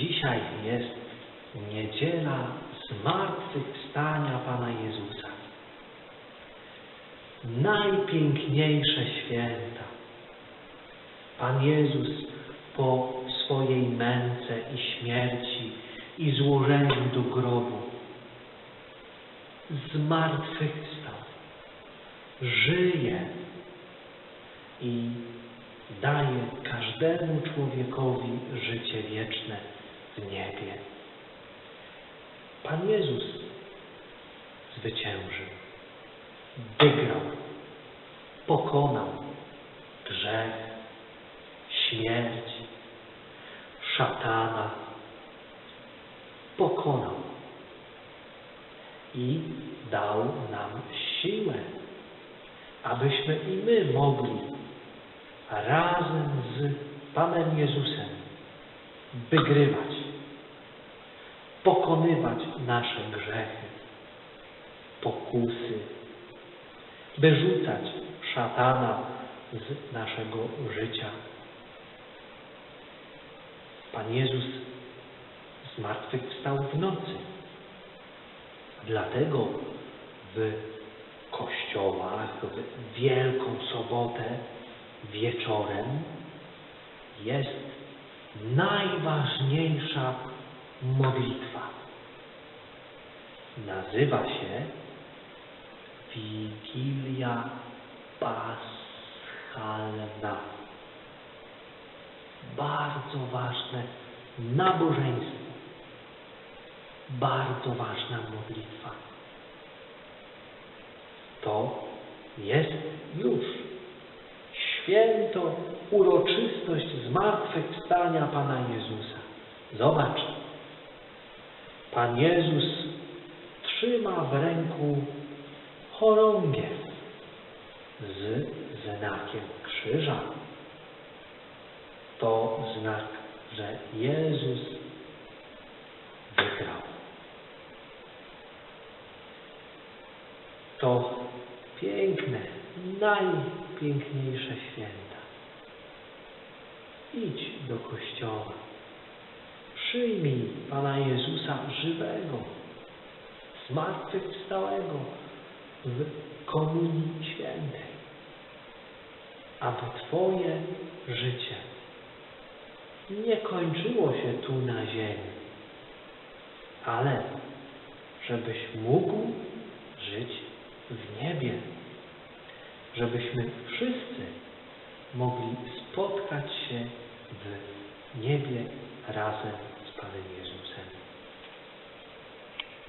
Dzisiaj jest niedziela zmartwychwstania Pana Jezusa. Najpiękniejsze święta. Pan Jezus po swojej męce i śmierci i złożeniu do grobu zmartwychwstał, żyje i daje każdemu człowiekowi życie wieczne w niebie. Pan Jezus zwyciężył, wygrał, pokonał grzech, śmierć, szatana, pokonał. I dał nam siłę, abyśmy i my mogli razem z Panem Jezusem wygrywać, pokonywać nasze grzechy, pokusy, wyrzucać szatana z naszego życia. Pan Jezus zmartwychwstał w nocy. Dlatego w kościołach w Wielką Sobotę wieczorem jest najważniejsza modlitwa. Nazywa się Wigilia Paschalna. Bardzo ważne nabożeństwo. Bardzo ważna modlitwa. To jest już święto, uroczystość zmartwychwstania Pana Jezusa. Zobacz, Pan Jezus trzyma w ręku chorągiew z znakiem krzyża. To znak, że Jezus wygrał. To piękne, najpiękniejsze święta. Idź do kościoła. Przyjmij Pana Jezusa żywego, zmartwychwstałego w Komunii Świętej, aby Twoje życie nie kończyło się tu na ziemi, ale żebyś mógł żyć w niebie, żebyśmy wszyscy mogli spotkać się w niebie razem.